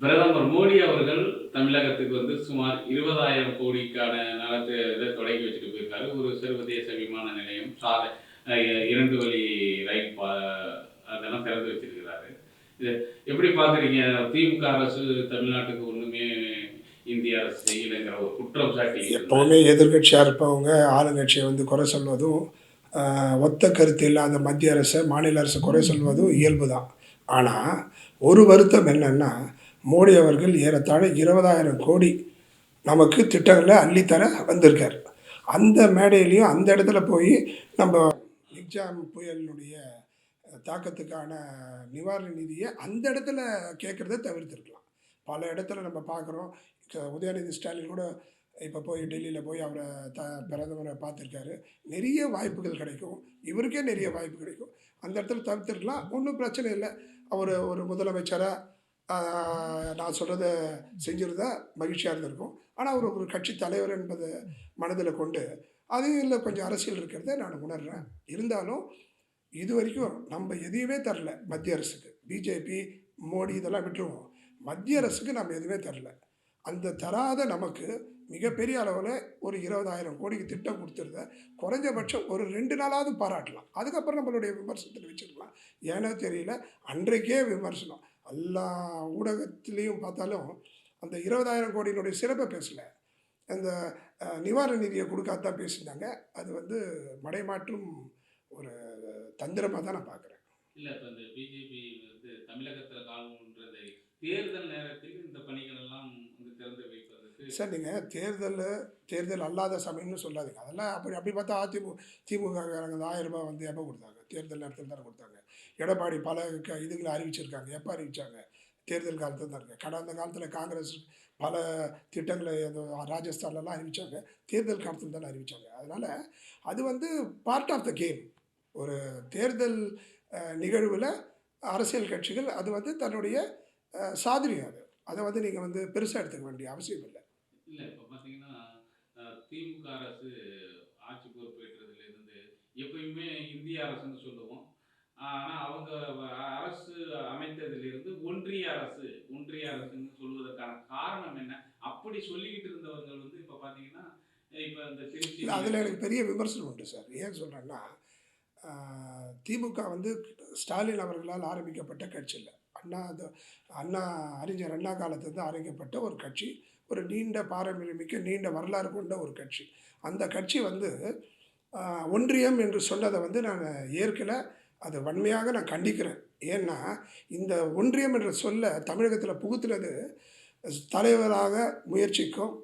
பிரதமர் மோடி அவர்கள் தமிழகத்துக்கு வந்து சுமார் இருபதாயிரம் கோடிக்கான நலத்தை இதை தொடங்கி வச்சுட்டு போயிருக்காரு. ஒரு சர்வதேச விமான நிலையம் சாலை இரண்டு வழி ரயில் பா அதெல்லாம் திறந்து வச்சிருக்கிறாரு. இது எப்படி பார்க்குறீங்க திமுக அரசு தமிழ்நாட்டுக்கு ஒன்றுமே இந்திய அரசு செய்யலைங்கிற ஒரு குற்றம் சாட்டி எப்போவுமே எதிர்கட்சியாக இருப்பவங்க ஆளுங்கட்சியை வந்து குறை சொல்வதும் ஒத்த கருத்து இல்லாத மத்திய அரசை மாநில அரசு குறை சொல்வதும் இயல்பு தான் ஆனால் ஒரு வருத்தம் என்னன்னா மோடி அவர்கள் ஏறத்தாழ இருபதாயிரம் கோடி நமக்கு திட்டங்களை அள்ளித்தர வந்திருக்கார். அந்த மேடையிலையும் அந்த இடத்துல போய் நம்ம எக்ஸாம் புயலினுடைய தாக்கத்துக்கான நிவாரண நிதியை அந்த இடத்துல கேட்குறத தவிர்த்துருக்கலாம். பல இடத்துல நம்ம பார்க்குறோம். உதயநிதி ஸ்டாலின் கூட இப்போ போய் டெல்லியில் போய் அவரை த பிரதமரை பார்த்துருக்காரு. நிறைய வாய்ப்புகள் கிடைக்கும். இவருக்கே நிறைய வாய்ப்பு கிடைக்கும். அந்த இடத்துல தவிர்த்துருக்கலாம். ஒன்றும் பிரச்சனை இல்லை. அவர் ஒரு முதலமைச்சராக நான் சொல்கிறத செஞ்சிருந்தா மகிழ்ச்சியாக இருந்திருக்கும். ஆனால் அவர் ஒரு கட்சி தலைவர் என்பதை மனதில் கொண்டு அதையும் இல்லை கொஞ்சம் அரசியல் இருக்கிறத நான் உணர்கிறேன் இருந்தாலும் இது வரைக்கும் நம்ம எதையுமே தரல மத்திய அரசுக்கு. பிஜேபி மோடி இதெல்லாம் விட்டுருவோம். மத்திய அரசுக்கு நம்ம எதுவுமே தரல. அந்த தராத நமக்கு மிகப்பெரிய அளவில் ஒரு இருபதாயிரம் கோடிக்கு திட்டம் கொடுத்துருத குறைஞ்சபட்சம் ஒரு ரெண்டு நாளாவது பாராட்டலாம். அதுக்கப்புறம் நம்மளுடைய விமர்சனத்தில் வச்சுருக்கலாம். ஏன்னா தெரியல அன்றைக்கே விமர்சனம். எல்லா ஊடகத்திலையும் பார்த்தாலும் அந்த இருபதாயிரம் கோடியினுடைய சிறப்பை பேசல. அந்த நிவாரண நிதியை கொடுக்காதான் பேசியிருந்தாங்க. அது வந்து மடைமாற்றும் ஒரு தந்திரமாக தான் நான் பார்க்குறேன். இல்லை இப்போ இந்த பிஜேபி வந்து தமிழகத்தில் காலம்ன்றது தேர்தல் நேரத்தில் இந்த பணிகள் எல்லாம் வந்து திறந்து வைப்பதற்கு சார் நீங்கள் தேர்தல் தேர்தல் அல்லாத சமயம்னு சொல்லாதீங்க. அதெல்லாம் அப்படி அப்படி பார்த்தா அதிமுக திமுககாரங்க அந்த ஆயிரம் ரூபாய் வந்து எப்போ கொடுத்தாங்க? தேர்தல் நேரத்தில் தானே கொடுத்தாங்க. எடப்பாடி பல க இதுகளை அறிவிச்சிருக்காங்க. எப்போ அறிவிச்சாங்க? தேர்தல் காலத்தில் தான் இருக்கு கடந்த காலத்தில் காங்கிரஸ் பல திட்டங்களை ராஜஸ்தான்லலாம் அறிவிச்சாங்க. தேர்தல் காலத்தில் தான் அறிவிச்சாங்க. அதனால் அது வந்து பார்ட் ஆஃப் த கேம் ஒரு தேர்தல் நிகழ்வில் அரசியல் கட்சிகள் அது வந்து தன்னுடைய சாதனையும் அது. அதை வந்து நீங்கள் வந்து பெருசாக எடுத்துக்க வேண்டிய அவசியம் இல்லை. இல்லை இப்போ பார்த்தீங்கன்னா திமுக அரசு ஆட்சி பொறுப்பேற்றதுல எப்பயுமே இந்திய அரசுன்னு சொல்லுவோம். ஆனால் அவங்க அரசு அமைத்ததிலிருந்து ஒன்றிய அரசு ஒன்றிய அரசுன்னு சொல்வதற்கான காரணம் என்ன? அப்படி சொல்லிக்கிட்டு இருந்தவர்கள் வந்து இப்போ பார்த்தீங்கன்னா இப்போ இந்த திருச்சி அதில் எனக்கு பெரிய விமர்சனம் உண்டு சார். ஏன் சொல்கிறேன்னா திமுக வந்து ஸ்டாலின் அவர்களால் ஆரம்பிக்கப்பட்ட கட்சி இல்லை. அண்ணா அது அண்ணா அறிஞர் அண்ணா காலத்துலேருந்து ஆரம்பிக்கப்பட்ட ஒரு கட்சி ஒரு நீண்ட பாரம்பரியமிக்க நீண்ட வரலாறு கொண்ட ஒரு கட்சி. அந்த கட்சி வந்து ஒன்றியம் என்று சொன்னதை வந்து நான் ஏற்கனவே அதை வன்மையாக நான் கண்டிக்கிறேன். ஏன்னா இந்த ஒன்றியம் என்ற சொல்ல தமிழகத்தில் புகுத்துனது தலைவராக முயற்சிக்கும்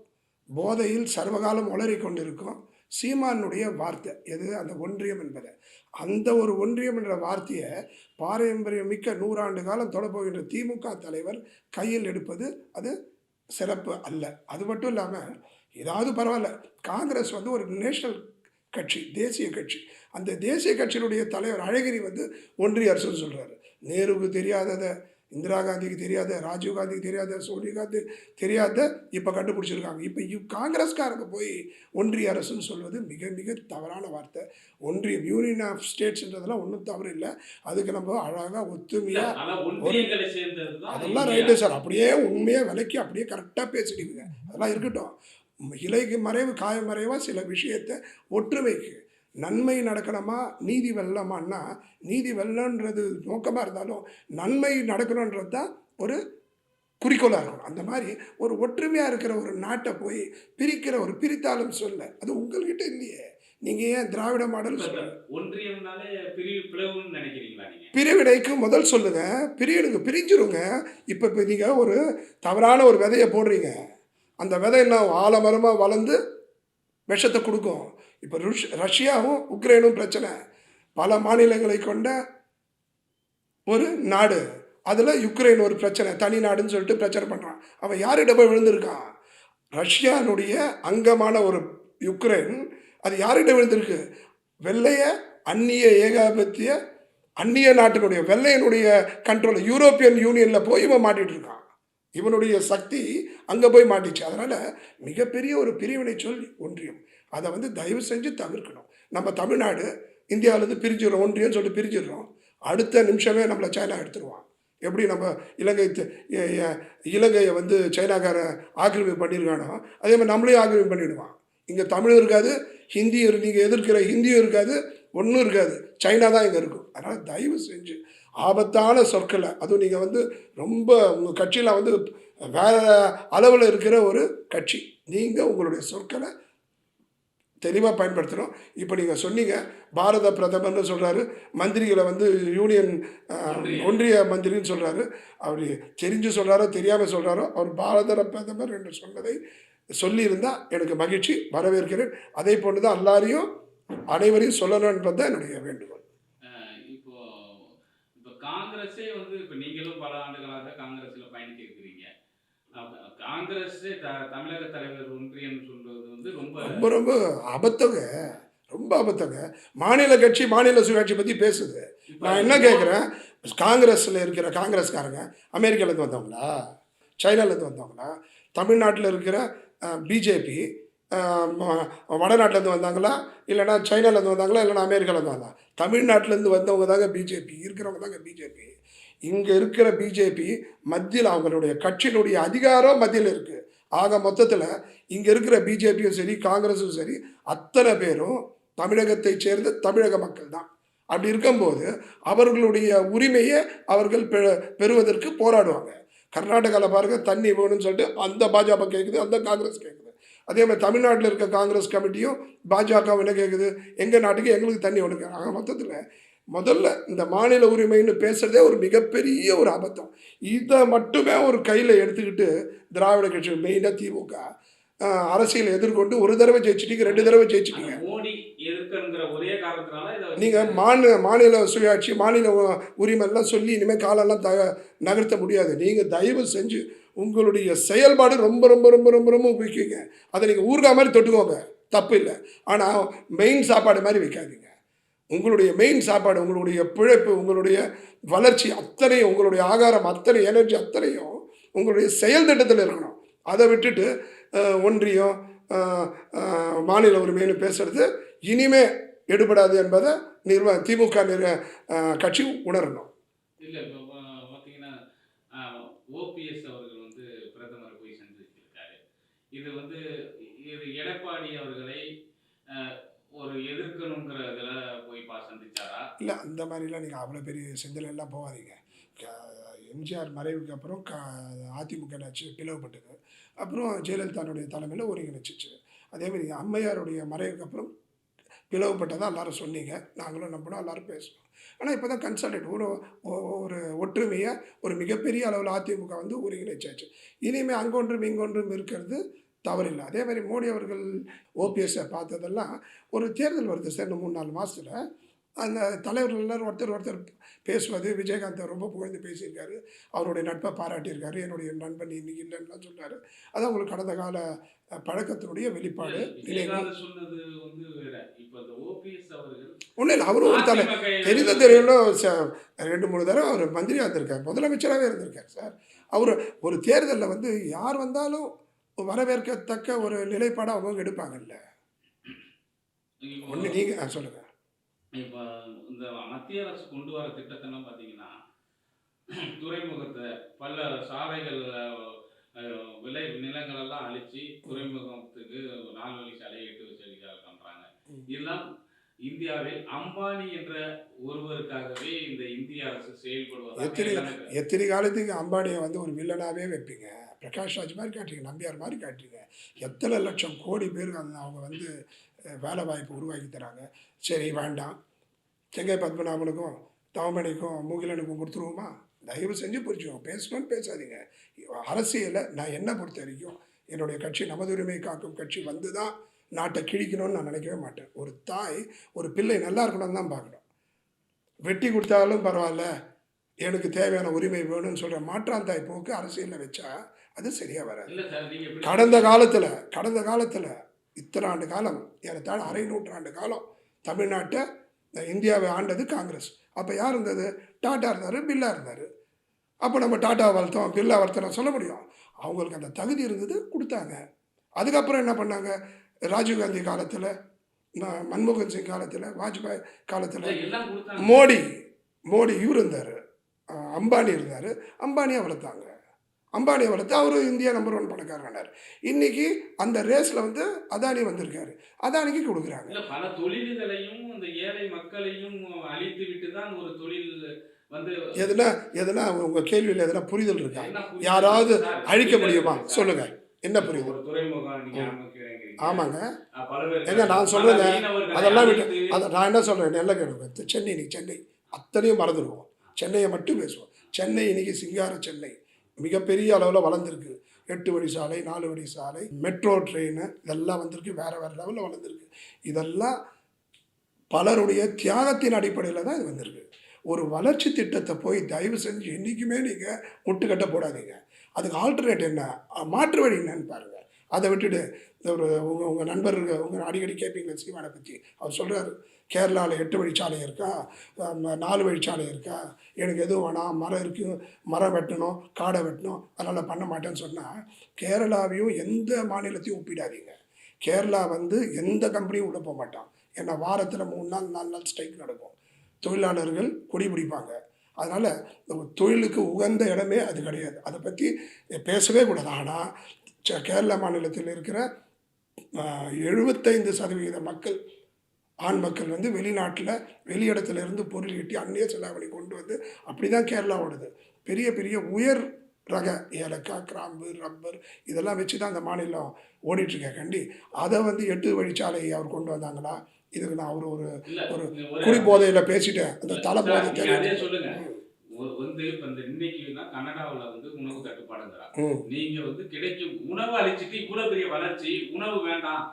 போதையில் சர்வகாலம் உளறி கொண்டிருக்கும் சீமானுடைய வார்த்தை. எது? அந்த ஒன்றியம் என்பது. அந்த ஒரு ஒன்றியம் என்ற வார்த்தையை பாரம்பரியம் மிக்க நூறாண்டு காலம் தொடப்போகின்ற திமுக தலைவர் கையில் எடுப்பது அது சிறப்பு அல்ல. அது மட்டும் இல்லாமல் ஏதாவது பரவாயில்ல காங்கிரஸ் வந்து ஒரு நேஷனல் கட்சி தேசிய கட்சி. அந்த தேசிய கட்சியினுடைய தலைவர் அழகிரி வந்து ஒன்றிய அரசுன்னு சொல்கிறாரு நேருவுக்கு தெரியாததை இந்திரா காந்திக்கு தெரியாத ராஜீவ் காந்திக்கு தெரியாத சோனியா காந்தி தெரியாத இப்போ கண்டுபிடிச்சிருக்காங்க. இப்போ இவ் காங்கிரஸ்காரங்க போய் ஒன்றிய அரசுன்னு சொல்வது மிக மிக தவறான வார்த்தை. ஒன்றியம் யூனியன் ஆஃப் ஸ்டேட்ஸ்ன்றதெல்லாம் ஒன்றும் தவறு இல்லை. அதுக்கு நம்ம அழகாக ஒத்துமையாக அதெல்லாம் ரைட்டு சார் அப்படியே உண்மையாக விலைக்கு அப்படியே கரெக்டாக பேசிடுவீங்க. அதெல்லாம் இருக்கட்டும். இலைக்கு மறைவு காய மறைவாக சில விஷயத்தை ஒற்றுமைக்கு நன்மை நடக்கணுமா? நீதி வெல்லமான்னா நீதி வெல்லன்றது நோக்கமாக இருந்தாலும் நன்மை நடக்கணுன்றது தான் ஒரு குறிக்கோளாக இருக்கணும். அந்த மாதிரி ஒரு ஒற்றுமையாக இருக்கிற ஒரு நாட்டை போய் பிரிக்கிற ஒரு பிரித்தாலும் சொல்ல அது உங்கள்கிட்ட இல்லையே. நீங்கள் ஏன் திராவிட மாடல் ஒன்றியம்னாலே பிரிவினைக்கு முதல் சொல்லுங்க பிரிவினுக்கு பிரிஞ்சிருங்க. இப்போ இப்போ நீங்கள் ஒரு தவறான ஒரு விதையை போடுறீங்க. அந்த விதை என்ன ஆலமரமாக வளர்ந்து விஷத்தை கொடுக்கும். இப்போ ருஷ் ரஷ்யாவும் உக்ரைனும் பிரச்சனை. பல மாநிலங்களை கொண்ட ஒரு நாடு. அதில் யுக்ரைன் ஒரு பிரச்சனை தனி நாடுன்னு சொல்லிட்டு பிரச்சனை பண்ணுறான் அவன் யார்கிட்ட போய் விழுந்திருக்கான்? ரஷ்யானுடைய அங்கமான ஒரு யுக்ரைன் அது யார்கிட்ட விழுந்திருக்கு? வெள்ளைய அந்நிய ஏகாபத்திய அந்நிய நாட்டினுடைய வெள்ளையனுடைய கண்ட்ரோல் யூரோப்பியன் யூனியனில் போய் இவன் மாட்டிகிட்டு இருக்கான். இவனுடைய சக்தி அங்கே போய் மாட்டிச்சு. அதனால் மிகப்பெரிய ஒரு பிரிவினை சொல் ஒன்றியம். அதை வந்து தயவு செஞ்சு தவிர்க்கணும். நம்ம தமிழ்நாடு இந்தியாவிலேருந்து பிரிஞ்சிடறோம் ஒன்றியம் சொல்லிட்டு பிரிஞ்சிடுறோம். அடுத்த நிமிஷமே நம்மளை சைனா எடுத்துருவான். எப்படி நம்ம இலங்கை இலங்கையை வந்து சைனாக்காரன் ஆக்கிரமிப்பு பண்ணியிருக்கானோ அதே மாதிரி நம்மளையும் ஆக்கிரமிப்பு பண்ணிவிடுவான் இங்கே தமிழும் இருக்காது ஹிந்தியும் நீங்கள் எதிர்க்கிற ஹிந்தியும் இருக்காது ஒன்றும் இருக்காது. சைனா தான் இங்கே இருக்கும். அதனால் தயவு செஞ்சு ஆபத்தான சொற்களை. அதுவும் நீங்கள் வந்து ரொம்ப உங்கள் கட்சியில் வந்து வேற அளவில் இருக்கிற ஒரு கட்சி. நீங்கள் உங்களுடைய சொற்களை தெளிவாக பயன்படுத்தணும். இப்போ நீங்கள் சொன்னீங்க பாரத பிரதமர்னு சொல்கிறாரு மந்திரிகளை வந்து யூனியன் ஒன்றிய. மந்திரின்னு சொல்கிறாரு அவர் தெரிஞ்சு சொல்கிறாரோ தெரியாமல் சொல்கிறாரோ அவர் பாரத பிரதமர் என்று சொன்னதை சொல்லியிருந்தா எனக்கு மகிழ்ச்சி. வரவேற்கிறேன். அதே போன்று தான் எல்லாரையும் அனைவரையும் சொல்லணும் என்பது தான் என்னுடைய வேண்டுகோள். காங்கிரஸே வந்து இப்போ நீங்களும் பல ஆண்டுகளாக காங்கிரஸில் அப்ப காங்கிரஸே தமிழக தலைவர் ஒன்றியம் சொல்றது வந்து ரொம்ப ரொம்ப ரொம்ப அபத்தங்க. ரொம்ப அபத்தங்க. மாநில கட்சி மாநில சுயாட்சி பற்றி பேசுது. நான் என்ன கேட்குறேன் காங்கிரஸில் இருக்கிற காங்கிரஸ்காரங்க அமெரிக்காலேருந்து வந்தவங்களா? சைனாலேருந்து வந்தவங்களா? தமிழ்நாட்டில் இருக்கிற பிஜேபி வடநாட்டிலேருந்து வந்தாங்களா? இல்லைனா சைனாலேருந்து வந்தாங்களா? இல்லைனா அமெரிக்காலேருந்து வந்தாங்களா? தமிழ்நாட்டிலேருந்து வந்தவங்க தாங்க பிஜேபி இருக்கிறவங்க தாங்க பிஜேபி. இங்கே இருக்கிற பிஜேபி மத்தியில் அவங்களுடைய கட்சியினுடைய அதிகாரம் மத்தியில் இருக்குது ஆக மொத்தத்தில் இங்கே இருக்கிற பிஜேபியும் சரி காங்கிரஸும் சரி அத்தனை பேரும் தமிழகத்தை சேர்ந்த தமிழக மக்கள் தான். அப்படி இருக்கும்போது அவர்களுடைய உரிமையை அவர்கள் பெ பெறுவதற்கு போராடுவாங்க. கர்நாடகாவில் பாருங்கள் தண்ணி வேணும்னு சொல்லிட்டு அந்த பாஜக கேட்குது அந்த காங்கிரஸ் கேட்குது அதே மாதிரி தமிழ்நாட்டில் இருக்க காங்கிரஸ் கமிட்டியும் பாஜக என்ன கேட்குது எங்கள் நாட்டுக்கு எங்களுக்கு தண்ணி ஒன்று ஆக மொத்தத்தில் முதல்ல இந்த மாநில உரிமைன்னு பேசுகிறதே ஒரு மிகப்பெரிய ஒரு அபத்தம். இதை மட்டுமே ஒரு கையில் எடுத்துக்கிட்டு திராவிட கட்சி மெயினாக திமுக அரசியலை எதிர்கொண்டு ஒரு தடவை ஜெயிச்சிட்டீங்க ரெண்டு தடவை ஜெயிச்சிட்டீங்க. நீங்கள் மாநில மாநில சுயாட்சி மாநில உரிமைலாம் சொல்லி இனிமேல் காலெல்லாம் த நகர்த்த முடியாது. நீங்கள் தயவு செஞ்சு உங்களுடைய செயல்பாடு ரொம்ப ரொம்ப ரொம்ப ரொம்ப ரொம்ப முக்கியங்க. அதை நீங்கள் ஊறுகாய் மாதிரி தொட்டுக்கோங்க. தப்பு இல்லை. ஆனால் மெயின் சாப்பாடு மாதிரி வைக்காதீங்க. உங்களுடைய மெயின் சாப்பாடு உங்களுடைய பிழைப்பு உங்களுடைய வளர்ச்சி அத்தனையும் உங்களுடைய ஆகாரம் அத்தனை எனர்ஜி அத்தனையும் உங்களுடைய செயல் திட்டத்தில் இருக்கணும். அதை விட்டுட்டு ஒன்றியம் மாநில உரிமைன்னு பேசுறது இனிமே எடுபடாது என்பதை நிர்வ திமுக நிர்வ கட்சி உணரணும். இல்லை பார்த்தீங்கன்னா ஓபிஎஸ் அவர்கள் வந்து பிரதமரை போய் சந்திச்சிருக்காரு இது வந்து இது எடப்பாடி அவர்களை ஒரு எதிர்க்கணுங்கிற போய் பா சந்திச்சாரா இல்லை அந்த மாதிரிலாம் நீங்கள் அவ்வளோ பெரிய செந்தில் எல்லாம் போகாதீங்க. எம்ஜிஆர் மறைவுக்கு அப்புறம் க அதிமுக ஆட்சி பிளவுபட்டது அப்புறம் ஜெயலலிதாவுடைய தலைமையில் ஒருங்கிணைச்சிச்சு. அதேமாதிரி அம்மையாருடைய மறைவுக்கு அப்புறம் பிளவுபட்டதாக எல்லாரும் சொன்னீங்க. நாங்களும் நம்பினோம் எல்லாரும் பேசணும் ஆனால் இப்போ தான் கன்சல்டேட் ஒரு ஒரு ஒற்றுமையை ஒரு மிகப்பெரிய அளவில் அதிமுக வந்து ஒருங்கிணைச்சாச்சு. இனிமேல் அங்கொன்றும் இங்கொன்றும் இருக்கிறது தவறில்லை. அதே மாதிரி மோடி அவர்கள் ஓபிஎஸ்ஸை பார்த்ததெல்லாம் ஒரு தேர்தல் வருது சார் இன்னும் மூணு நாலு மாதத்தில் அந்த தலைவர்கள் எல்லாரும் ஒருத்தர் ஒருத்தர் பேசுவது விஜயகாந்த் ரொம்ப புகழ்ந்து பேசியிருக்காரு. அவருடைய நட்பை பாராட்டியிருக்காரு. என்னுடைய நண்பன் இன்னைக்கு இல்லைன்னுலாம் சொன்னார் அது உங்களுக்கு கடந்த கால பழக்கத்தினுடைய வெளிப்பாடு. இந்த ஓபிஎஸ் ஒன்றும் இல்லை அவரும் ஒரு தலை. தெரிந்த தெரியலும் ச- ரெண்டு மூணு தடவை அவர் மந்திரியாக இருந்திருக்கார் முதலமைச்சராகவே இருந்திருக்கார் சார். அவர் ஒரு தேர்தலில் வந்து யார் வந்தாலும் வரவேற்கத்தக்க ஒரு நிலைப்பாடை அவங்க எடுப்பாங்கல்ல. ஒன்று நீங்கள் சொல்லுங்கள் இப்போ இந்த மத்திய அரசு கொண்டு வர திட்டத்தெல்லாம் பார்த்தீங்கன்னா துறைமுகத்தை பல சாலைகள் அஹ், விலை நிலங்களெல்லாம் அழிச்சு துறைமுகத்துக்கு நாலு வழி சாலை எட்டு பண்றாங்க. ம். இதெல்லாம் இந்தியாவில் அம்பானி என்ற ஒருவருக்காகவே இந்த இந்திய அரசு செயல்படுவதாக எத்தனை எத்தனை காலத்துக்கு அம்பானியை வந்து ஒரு வில்லனாகவே வைப்பீங்க? பிரகாஷ் ராஜ் மாதிரி காட்டுறீங்க நம்பியார் மாதிரி காட்டுறீங்க. எத்தனை லட்சம் கோடி பேருக்கு அந்த அவங்க வந்து வேலை வாய்ப்பு உருவாக்கி தராங்க. சரி வேண்டாம். செங்கை பத்மநாபனுக்கும் தவமணிக்கும் மூகிலனுக்கும் கொடுத்துருவோமா? தயவு செஞ்சு புரிஞ்சுக்கோங்க. பேசணும்னு பேசாதீங்க. அரசியலை நான் என்ன பொறுத்த வரைக்கும் என்னுடைய கட்சி நமது உரிமை காக்கும் கட்சி வந்து தான் நாட்டை கிழிக்கணும்னு நான் நினைக்கவே மாட்டேன். ஒரு தாய் ஒரு பிள்ளை நல்லா இருக்கணும்னு தான் பார்க்கணும். வெட்டி கொடுத்தாலும் பரவாயில்ல. எனக்கு தேவையான உரிமை வேணும்னு சொல்கிற மாற்றாந்தாய் போக்கு அரசியலில் வச்சா அது சரியாக வராது. கடந்த காலத்தில் கடந்த காலத்தில் இத்தனை ஆண்டு காலம் ஏறத்தாழ அரை நூற்றாண்டு காலம் தமிழ்நாட்டை இந்தியாவை ஆண்டது காங்கிரஸ். அப்போ யார் இருந்தது? டாட்டா இருந்தார் பில்லா இருந்தார். அப்போ நம்ம டாட்டா வளர்த்தோம் பில்லா வளர்த்தோம் சொல்ல முடியும். அவங்களுக்கு அந்த தகுதி இருந்தது கொடுத்தாங்க. அதுக்கப்புறம் என்ன பண்ணாங்க? ராஜீவ்காந்தி காலத்தில் மன்மோகன் சிங் காலத்தில் வாஜ்பாய் காலத்தில் மோடி மோடி இவர் இருந்தார். அம்பானி இருந்தார். அம்பானியை வளர்த்தாங்க. அம்பானியை வளர்த்து அவர் இந்தியா நம்பர் ஒன் பணக்காரனார். இன்னைக்கு அந்த ரேஸில் வந்து அதானி வந்திருக்காரு. அதானிக்கு கொடுக்குறாங்க. பல தொழில்களையும் இந்த ஏழை மக்களையும் அழித்து விட்டு தான் ஒரு தொழில் எதுனா எதுனா உங்கள் கேள்வியில் எதுனா புரிதல் இருக்கா? யாராவது அழிக்க முடியுமா. சொல்லுங்க. என்ன புரியுது. ஆமாங்க. ஏங்க நான் சொல்றேங்க. அதெல்லாம் விட்டு அதை நான் என்ன சொல்கிறேன் நல்ல கேடுங்க சென்னை இன்னைக்கு சென்னை. அத்தனையும் மறந்துடுவோம். சென்னையை மட்டும் பேசுவோம். சென்னை இன்னைக்கு சிங்கார சென்னை. மிகப்பெரிய அளவில் வளர்ந்துருக்கு. எட்டு வழி சாலை நாலு வழி சாலை மெட்ரோ ட்ரெயின் இதெல்லாம் வந்திருக்கு. வேறு வேறு லெவலில் வளர்ந்துருக்கு. இதெல்லாம் பலருடைய தியாகத்தின் அடிப்படையில் தான் இது வந்திருக்கு. ஒரு வளர்ச்சி திட்டத்தை போய் தயவு செஞ்சு என்றைக்குமே நீங்கள் முட்டுக்கட்ட போடாதீங்க. அதுக்கு ஆல்டர்னேட் என்ன? மாற்று வழி என்னன்னு பாருங்கள் அதை விட்டுட்டு ஒரு உங்கள் உங்கள் நண்பர்கள் உங்கள் அடிக்கடி கேட்பீங்க சீமானை பற்றி அவர் சொல்கிறாரு கேரளாவில் எட்டு வழிச்சாலை இருக்கா? நாலு வழிச்சாலை இருக்கா? எனக்கு எதுவும் வேணாம். மரம் இருக்கு. மரம் வெட்டணும். காடை வெட்டணும். அதனால் பண்ண மாட்டேன்னு சொன்னால் கேரளாவையும் எந்த மாநிலத்தையும் ஒப்பிடாதீங்க. கேரளா வந்து எந்த கம்பெனியும் உள்ளே போக மாட்டான். ஏன்னா வாரத்தில் மூணு நாள் நாலு நாள் ஸ்ட்ரைக் நடக்கும். தொழிலாளர்கள் கொடி பிடிப்பாங்க. அதனால் தொழிலுக்கு உகந்த இடமே அது கிடையாது. அதை பற்றி பேசவே கூடாது. ஆனால் ச- கேரள மாநிலத்தில் இருக்கிற எழுபத்தைந்து சதவீத மக்கள் ஆண் மக்கள் வந்து வெளிநாட்டில் வெளியிடத்துல இருந்து பொருள் ஈட்டி அந்நிய செலாவணி கொண்டு வந்து அப்படி தான் கேரளா ஓடுது பெரிய பெரிய உயர் ரக ஏலக்காய் கிராம்பு ரப்பர் இதெல்லாம் வச்சு தான் அந்த மாநிலம் ஓடிட்டுருக்க. கண்டி அதை வந்து எட்டு வழிச்சாலை அவர் கொண்டு வந்தாங்களா? இதுக்கு நான் அவர் ஒரு ஒரு குடி போதையில் பேசிட்டேன். அந்த தலை போதை வந்து இப்ப இந்த இன்னைக்குன்னா கனடாவுல வந்து உணவு தட்டுப்பாடுங்கிறாங்க. நீங்க வந்து கிடைக்கும் உணவு அழிச்சிட்டு இவ்வளவு பெரிய வளர்ச்சி உணவு வேண்டாம்.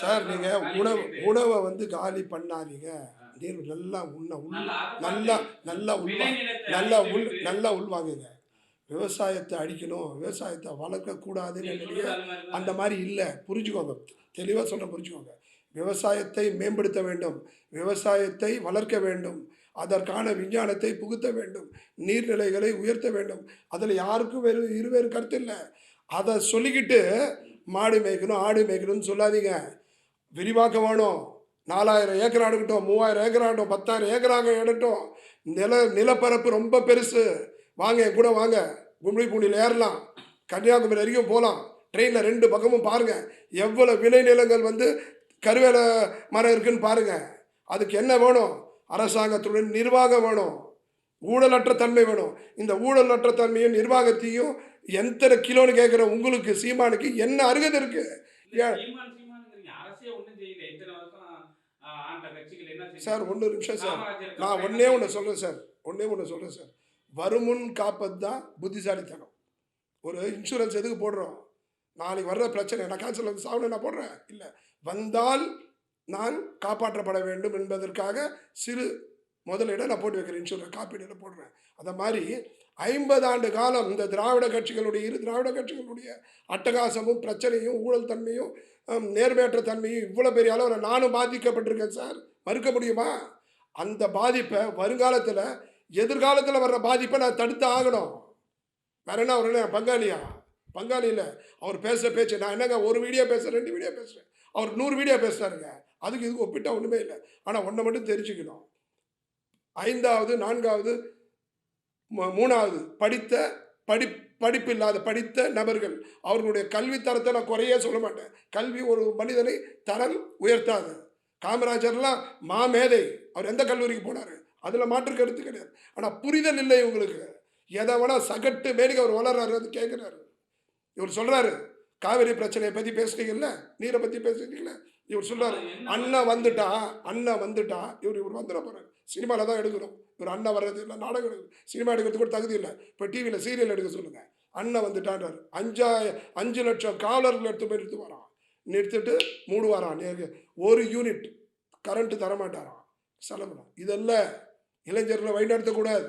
சார் நீங்கள் உணவு உணவை வந்து காலி பண்ணாதீங்க. நீர் நல்லா உண்ண உள் நல்லா நல்லா உள்வா நல்லா உள் நல்லா உள்வாங்குங்க விவசாயத்தை அழிக்கணும் விவசாயத்தை வளர்க்கக்கூடாதுன்னு தான். அந்த மாதிரி இல்லை. புரிஞ்சுக்கோங்க. தெளிவாக சொல்ல புரிஞ்சுக்கோங்க. விவசாயத்தை மேம்படுத்த வேண்டும். விவசாயத்தை வளர்க்க வேண்டும். அதற்கான விஞ்ஞானத்தை புகுத்த வேண்டும். நீர்நிலைகளை உயர்த்த வேண்டும். அதில் யாருக்கும் வேறு இருவேறு கருத்து இல்லை. அதை சொல்லிக்கிட்டு மாடு மேய்க்கணும் ஆடு மேய்க்கணும்னு சொல்லாதீங்க. விரிவாக்கம் வேணும் நாலாயிரம் ஏக்கர் ஆடுக்கட்டும் மூவாயிரம் ஏக்கர் ஆகட்டும் பத்தாயிரம் ஏக்கராக எடுக்கட்டும். நில நிலப்பரப்பு ரொம்ப பெருசு. வாங்க என் கூட வாங்க. கும்பி பூண்டியில் ஏறலாம். கன்னியாகுமரி வரைக்கும் போகலாம் ட்ரெயினில் ரெண்டு பக்கமும் பாருங்கள் எவ்வளோ விளைநிலங்கள் வந்து கருவேல மரம் இருக்குதுன்னு பாருங்கள் அதுக்கு என்ன வேணும்? அரசாங்கத்துடன் நிர்வாகம் வேணும். ஊழலற்ற தன்மை வேணும். இந்த ஊழலற்ற தன்மையும் நிர்வாகத்தையும் எத்தனை கிலோன்னு கேட்குற உங்களுக்கு சீமானுக்கு என்ன அருகதை இருக்கு? சார் ஒன்று நிமிஷம் சார். நான் ஒன்றே ஒன்று சொல்கிறேன் சார். ஒன்றே ஒன்று சொல்கிறேன் சார். வருமுன் காப்பது தான் புத்திசாலித்தனம். ஒரு இன்சூரன்ஸ் எதுக்கு போடுறோம்? நாளைக்கு வர்ற பிரச்சனை நான் கேன்சல் வந்து சாப்பிட நான் போடுறேன்? இல்லை. வந்தால் நான் காப்பாற்றப்பட வேண்டும் என்பதற்காக சிறு முதலீடை நான் போட்டு வைக்கிறேன். இன்சூரன்ஸ் காப்பீடு போடுறேன். அந்த மாதிரி ஐம்பது ஆண்டு காலம் இந்த திராவிட கட்சிகளுடைய இரு திராவிட கட்சிகளுடைய அட்டகாசமும் பிரச்சனையும் ஊழல் தன்மையும் நேர்மையற்ற தன்மையும் இவ்வளோ பெரிய அளவில் நானும் பாதிக்கப்பட்டிருக்கேன் சார். மறுக்க முடியுமா? அந்த பாதிப்பை வருங்காலத்தில் எதிர்காலத்தில் வர்ற பாதிப்பை நான் தடுத்து ஆகணும். வேற என்ன அவர் என்ன பங்காளியா? பங்காளி இல்லை. அவர் பேசுகிற பேச்சு நான் என்னங்க ஒரு வீடியோ பேசுகிறேன் ரெண்டு வீடியோ பேசுகிறேன் அவர் நூறு வீடியோ பேசுகிறாருங்க அதுக்கு இதுக்கு ஒப்பிட்டா ஒன்றுமே இல்லை. ஆனால் ஒன்றை மட்டும் தெரிஞ்சுக்கணும். ஐந்தாவது நான்காவது மூணாவது படித்த படி படிப்பு இல்லாத படித்த நபர்கள். அவர்களுடைய கல்வி தரத்தை நான் குறையே சொல்ல மாட்டேன். கல்வி ஒரு மனிதனை தரம் உயர்த்தாது. காமராஜர்லாம் மாமேதை. அவர் எந்த கல்லூரிக்கு போனார்? அதில் மாற்று கருத்து கிடையாது. ஆனால் புரிதல் இல்லை இவங்களுக்கு. எதை வேணால் சகட்டு மேலுக்கு அவர் வளர்றாரு அது கேட்குறாரு இவர் சொல்கிறாரு காவிரி பிரச்சனையை பற்றி பேசுனீங்கல்ல? நீரை பற்றி பேசுனீங்கல்ல? இவர் சொல்றாரு அண்ணன் வந்துட்டா அண்ணன் வந்துட்டா இவர் இவர் வந்துட போறாரு. சினிமாவில் தான் எடுக்கணும். இவர் அண்ணன் வர்றது இல்லை நாடகம் எடுக்கணும் சினிமா எடுக்கிறதுக்கு கூட தகுதி இல்லை. இப்போ டிவியில் சீரியல் எடுக்க சொல்லுங்கள் அண்ணன் வந்துட்டான்றார். அஞ்சா அஞ்சு லட்சம் காலர்கள் எடுத்து போய் நிறுத்து வரான் நிறுத்திட்டு மூடுவாரான் நேருக்கு ஒரு யூனிட் கரண்ட்டு தரமாட்டாராம். செலவு இதெல்லாம் இளைஞர்களை வழிநடத்தக்கூடாது.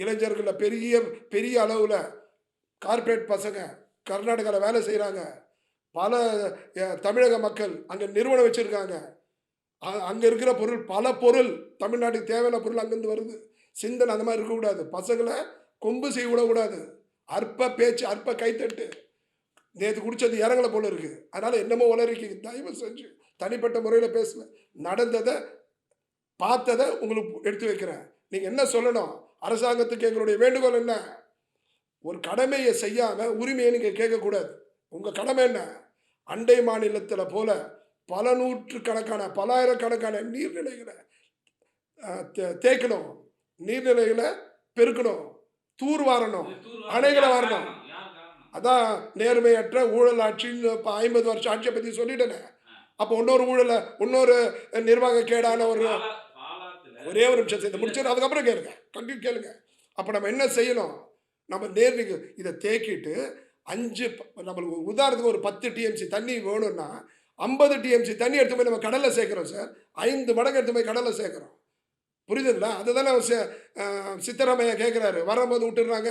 இளைஞர்களில் பெரிய பெரிய அளவில் கார்ப்பரேட் பசங்க கர்நாடகாவில் வேலை செய்கிறாங்க பல தமிழக மக்கள் அங்கே நிறுவனம் வச்சுருக்காங்க. அங்கே இருக்கிற பொருள் பல பொருள் தமிழ்நாட்டுக்கு தேவையான பொருள் அங்கேருந்து வருது. சிந்தனை அந்த மாதிரி இருக்கக்கூடாது பசங்களை கொம்பு செய்ய விடக்கூடாது அற்ப பேச்சு அற்ப கைத்தட்டு. நேற்று குடிச்சது இறங்கலை போல இருக்குது அதனால் என்னமோ உளறிக்கீங்க தயவு செஞ்சு தனிப்பட்ட முறையில் பேசுவேன் நடந்ததை பார்த்ததை உங்களுக்கு எடுத்து வைக்கிறேன். நீங்கள் என்ன சொல்லணும்? அரசாங்கத்துக்கு எங்களுடைய வேண்டுகோள் என்ன? ஒரு கடமையை செய்யாமல் உரிமையை நீங்கள் கேட்கக்கூடாது. உங்கள் கடமை என்ன? அண்டை மாநிலத்தில் போல பல நூற்று கணக்கான பலாயிரக்கணக்கான நீர்நிலைகளை தேக்கணும் நீர்நிலைகளை பெருக்கணும். தூர்வாரணும் அணைகளை வரணும். அதான் நேர்மையற்ற ஊழல் ஆட்சின்னு இப்போ ஐம்பது வருஷம் ஆட்சியை பற்றி சொல்லிட்டேனே. அப்போ இன்னொரு ஊழலை இன்னொரு நிர்வாக கேடான ஒரு ஒரே ஒரு நிமிஷம் சேர்ந்து முடிச்சு அதுக்கப்புறம் கேளுங்க. கண்டிப்பாக கேளுங்க. அப்போ நம்ம என்ன செய்யணும்? நம்ம நேர்மைக்கு இதை தேக்கிட்டு அஞ்சு நம்மளுக்கு உதாரணத்துக்கு ஒரு பத்து டிஎம்சி தண்ணி வேணும்னா ஐம்பது டிஎம்சி தண்ணி எடுத்து போய் நம்ம கடலில் சேர்க்குறோம் சார். ஐந்து மடங்கு எடுத்து போய் கடலில் சேர்க்குறோம் புரியுதுங்களா? அதுதானே அவர் சித்தராமையா கேட்குறாரு வரும்போது விட்டுடுறாங்க.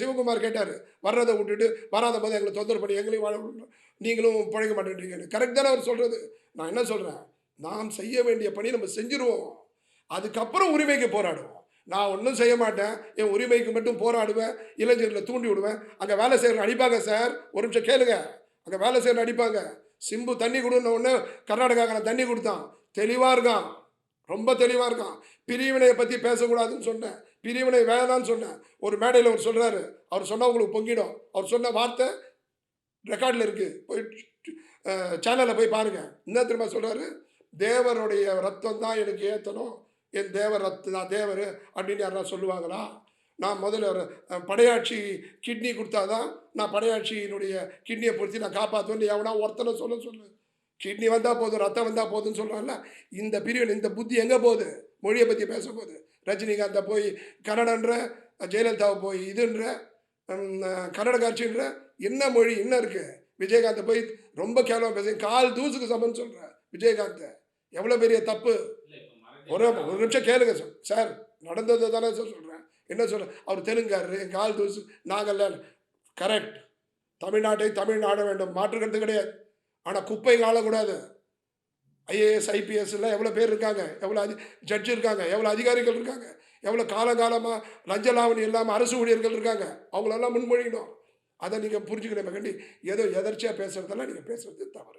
சிவகுமார் கேட்டார். வர்றதை விட்டுட்டு வராத போது எங்களை தொந்தரவு பண்ணி எங்களையும் வாழ விடணும். நீங்களும் பழக மாட்டேன்றீங்கன்னு. கரெக்ட் தானே அவர் சொல்கிறது நான் என்ன சொல்கிறேன் நாம் செய்ய வேண்டிய பணி நம்ம செஞ்சுருவோம். அதுக்கப்புறம் உரிமைக்கு போராடுவோம். நான் ஒன்றும் செய்ய மாட்டேன். என் உரிமைக்கு மட்டும் போராடுவேன். இளைஞர்களை தூண்டி விடுவேன். அங்கே வேலை செய்கிற அடிப்பாங்க சார். ஒரு நிமிஷம் கேளுங்க. அங்கே வேலை செய்கிற அடிப்பாங்க. சிம்பு தண்ணி கொடுன உடனே கர்நாடகாக்காரன் தண்ணி கொடுத்தான். தெளிவாக இருக்கான். ரொம்ப தெளிவாக இருக்கான். பிரிவினையை பற்றி பேசக்கூடாதுன்னு சொன்னேன். பிரிவினை வேணான்னு சொன்னேன். ஒரு மேடையில் அவர் சொல்கிறாரு அவர் சொன்னால் உங்களுக்கு பொங்கிடும். அவர் சொன்ன வார்த்தை ரெக்கார்டில் இருக்குது போய் சேனலில் போய் பாருங்கள் என்ன திரும்ப சொல்கிறாரு தேவருடைய ரத்தம் தான் எனக்கு ஏற்றணும் என் தேவர் ரத்து தான் தேவர் அப்படின்னு யாரா சொல்லுவாங்களா? நான் முதல்ல படையாட்சி கிட்னி கொடுத்தாதான் நான் படையாட்சியினுடைய கிட்னியை பொறுத்து நான் காப்பாற்றுவேன் எவனா ஒருத்தனை சொல்ல சொல்லு. கிட்னி வந்தால் போதும் ரத்தம் வந்தால் போதும்னு சொல்கிறான்ல இந்த பிரிவினை இந்த புத்தி எங்கே போகுது? மொழியை பற்றி பேச போகுது ரஜினிகாந்தை போய் கன்னடன்ற ஜெயலலிதாவை போய் இதுன்ற கன்னட காட்சின்ற என்ன மொழி என்ன இருக்குது விஜயகாந்தை போய் ரொம்ப கேவலமாக பேச கால் தூசுக்கு சமம்னு சொல்கிற விஜயகாந்தை. எவ்வளோ பெரிய தப்பு? ஒரு ஒரு நிமிஷம் கேளுங்க சார். சார் நடந்ததை தானே சார் சொல்கிறேன் என்ன சொல்ல அவர் தெலுங்காரு கால் தூசு நாங்கள்ல கரெக்ட் தமிழ்நாட்டை தமிழ்நாட வேண்டும். மாற்றுக்கிறது கிடையாது. ஆனால் குப்பை காலக்கூடாது ஐஏஎஸ் ஐபிஎஸ்லாம் எவ்வளோ பேர் இருக்காங்க? எவ்வளோ அதி ஜட்ஜ் இருக்காங்க. எவ்வளோ அதிகாரிகள் இருக்காங்க? எவ்வளோ காலங்காலமாக லஞ்ச லாவணி இல்லாமல் அரசு ஊழியர்கள் இருக்காங்க? அவங்களெல்லாம் முன்மொழியணும். அதை நீங்கள் புரிஞ்சுக்கணும் கண்டி ஏதோ எதர்ச்சியாக பேசுகிறதெல்லாம் நீங்கள் பேசுகிறது தவறு.